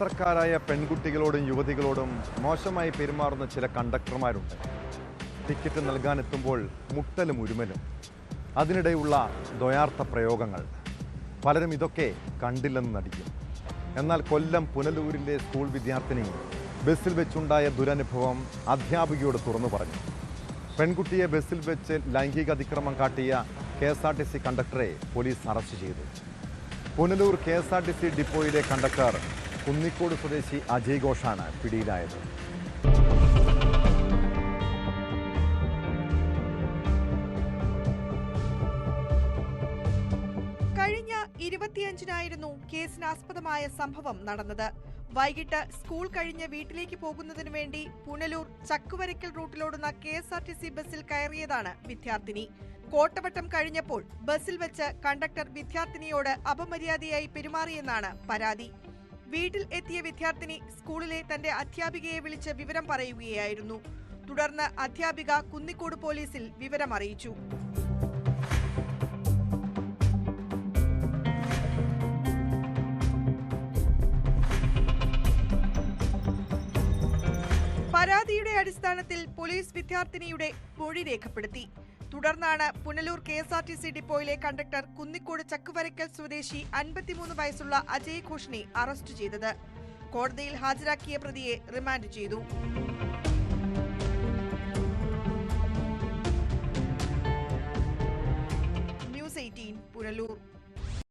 യാത്രക്കാരായ പെൺകുട്ടികളോടും യുവതികളോടും മോശമായി പെരുമാറുന്ന ചില കണ്ടക്ടർമാരുണ്ട്. ടിക്കറ്റ് നൽകാനെത്തുമ്പോൾ മുട്ടലും ഉരുമലും. അതിനിടെയുള്ള ദ്വയാർത്ഥ പ്രയോഗങ്ങൾ. പലരും ഇതൊക്കെ കണ്ടില്ലെന്ന് നടിക്കും. എന്നാൽ കൊല്ലം പുനലൂരിലെ സ്കൂൾ വിദ്യാർത്ഥിനി ബസ്സിൽ വെച്ചുണ്ടായ ദുരനുഭവം അധ്യാപികയോട് തുറന്നു പറഞ്ഞു. പെൺകുട്ടിയെ ബസ്സിൽ വെച്ച് ലൈംഗിക അതിക്രമം കാട്ടിയ K S R T C കണ്ടക്ടറെ police arrest ചെയ്തു. Punalur K S R T C ഡിപ്പോയിലെ conductor Kunnicode സ്വദേശി അജയ് ഘോഷാണ് പിടിയിലായത്. കഴിഞ്ഞ ഇരുപത്തിയഞ്ചിനായിരുന്നു കേസിനാസ്പദമായ സംഭവം നടന്നത്. വൈകിട്ട് സ്കൂൾ കഴിഞ്ഞ് വീട്ടിലേക്ക് പോകുന്നതിനു വേണ്ടി Punalur Chakkuvarakkal റൂട്ടിലോടുന്ന K S R T C ബസ്സിൽ കയറിയതാണ് വിദ്യാർത്ഥിനി. കോട്ടവട്ടം കഴിഞ്ഞപ്പോൾ ബസ്സിൽ വെച്ച് കണ്ടക്ടർ വിദ്യാർത്ഥിനിയോട് അപമര്യാദയായി പെരുമാറിയെന്നാണ് പരാതി. വീട്ടിൽ എത്തിയ വിദ്യാർത്ഥിനി സ്കൂളിലെ തന്റെ അധ്യാപികയെ വിളിച്ച് വിവരം പറയുകയായിരുന്നു. തുടർന്ന് അധ്യാപിക കുന്നിക്കോട് പോലീസിൽ വിവരം അറിയിച്ചു. പരാതിയുടെ അടിസ്ഥാനത്തിൽ പോലീസ് വിദ്യാർത്ഥിനിയുടെ മൊഴി രേഖപ്പെടുത്തി. തുടർന്നാണ് Punalur K S R T C ഡിപ്പോയിലെ conductor Kunnicode Chakkuvarakkal സ്വദേശി അൻപത്തിമൂന്ന് വയസ്സുള്ള അജയ് ഘോഷിനെ അറസ്റ്റ് ചെയ്തത്. കോടതിയിൽ ഹാജരാക്കിയ പ്രതിയെ റിമാൻഡ് ചെയ്തു. News Eighteen Punalur.